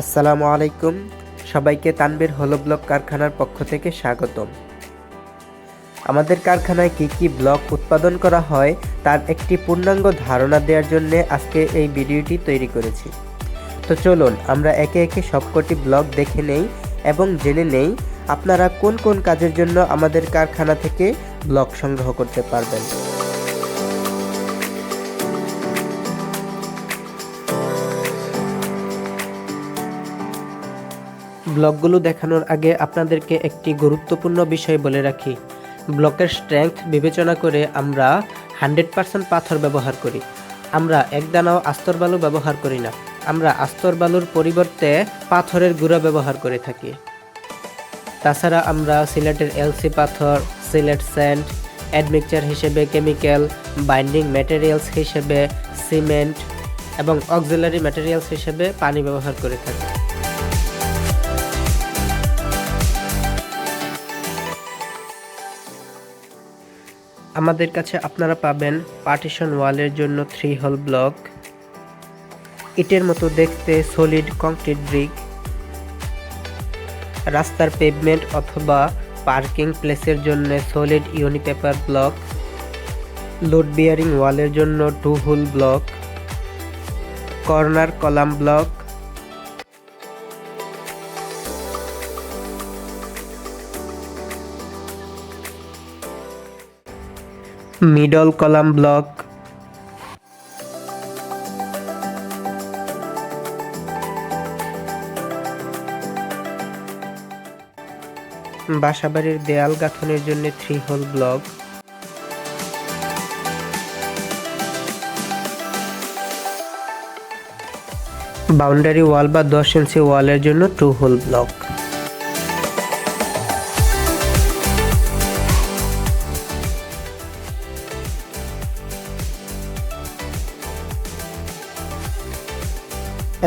আসসালামু আলাইকুম। সবাইকে তানবীর হলো ব্লক কারখানার পক্ষ থেকে স্বাগতম। আমাদের কারখানায় কি কি ব্লক উৎপাদন করা হয়, তার একটি পূর্ণাঙ্গ ধারণা দেওয়ার জন্য আজকে এই ভিডিওটি তৈরি করেছি। তো চলুন, আমরা একে একে সবকটি ব্লক দেখে নেই এবং জেনে নেই আপনারা কোন কোন কাজের জন্য আমাদের কারখানা থেকে ব্লক সংগ্রহ করতে পারবেন। ব্লকগুলো দেখানোর আগে আপনাদেরকে একটি গুরুত্বপূর্ণ বিষয় বলে রাখি। ব্লকের স্ট্রেংথ বিবেচনা করে আমরা হান্ড্রেড পার্সেন্ট পাথর ব্যবহার করি। আমরা এক দানাও আস্তর বালু ব্যবহার করি না। আমরা আস্তর বালুর পরিবর্তে পাথরের গুঁড়া ব্যবহার করে থাকি। তাছাড়া আমরা সিলেটের এলসি পাথর, সিলেট স্যান্ড অ্যাডমিকচার হিসেবে কেমিক্যাল, বাইন্ডিং ম্যাটেরিয়ালস হিসেবে সিমেন্ট এবং অক্সিলারি ম্যাটেরিয়ালস হিসেবে পানি ব্যবহার করে থাকি। আমাদের কাছে আপনারা পাবেন পার্টিশন ওয়ালের জন্য থ্রি হল ব্লক ইটের মতো দেখতে সলিড কংক্রিট ব্রিক রাস্তার পেভমেন্ট অথবা পার্কিং প্লেসের জন্য solid unipaver block load bearing ওয়ালের জন্য two hole block corner column block middle column block. বাসাবাড়ির দেয়াল গাঁথনের জন্য three hole block. Boundary wall বা দশ ইঞ্চি ওয়ালের জন্য টু হোল ব্লক।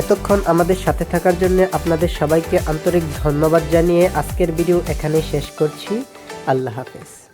এতক্ষণ আমাদের সাথে থাকার জন্য আপনাদের সবাইকে আন্তরিক ধন্যবাদ জানিয়ে আজকের ভিডিও এখানেই শেষ করছি। আল্লাহ হাফেজ।